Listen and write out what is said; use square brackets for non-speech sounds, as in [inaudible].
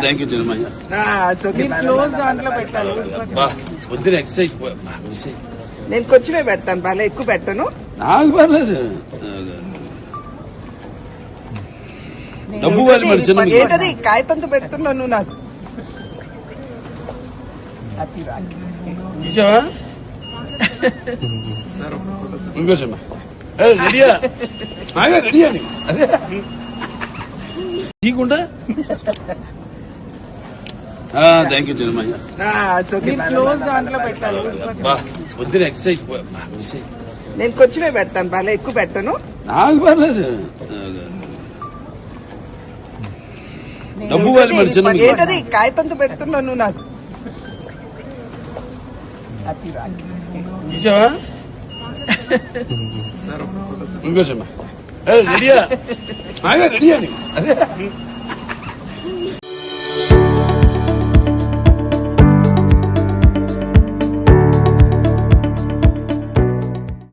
Thank you Chinnamayya excise నేను కొంచెమే పెడతాను బాగా ఎక్కువ పెట్టను. నాకు పర్లేదు. డబ్బు వాలి మరి చిన్న ఏంటది? కాగితంతో పెడుతున్నావు నువ్వు నాకు. [laughs] ఇంకో చిన్న రెడీయా? ఆగా అదే. థ్యాంక్ యూ చిన్నమయ్య ఎక్సైజ్ నేను కొంచెమే పెడతాను బాగా ఎక్కువ పెట్టను. నాకు పర్లేదు. డబ్బు వాలి మరి చిన్న ఏంటది? కాగితంతో పెడుతున్నావు నువ్వు నాకు. చూసావా? ఇంకో చిన్న రెడీయా ఆగా రెడీ అని అదే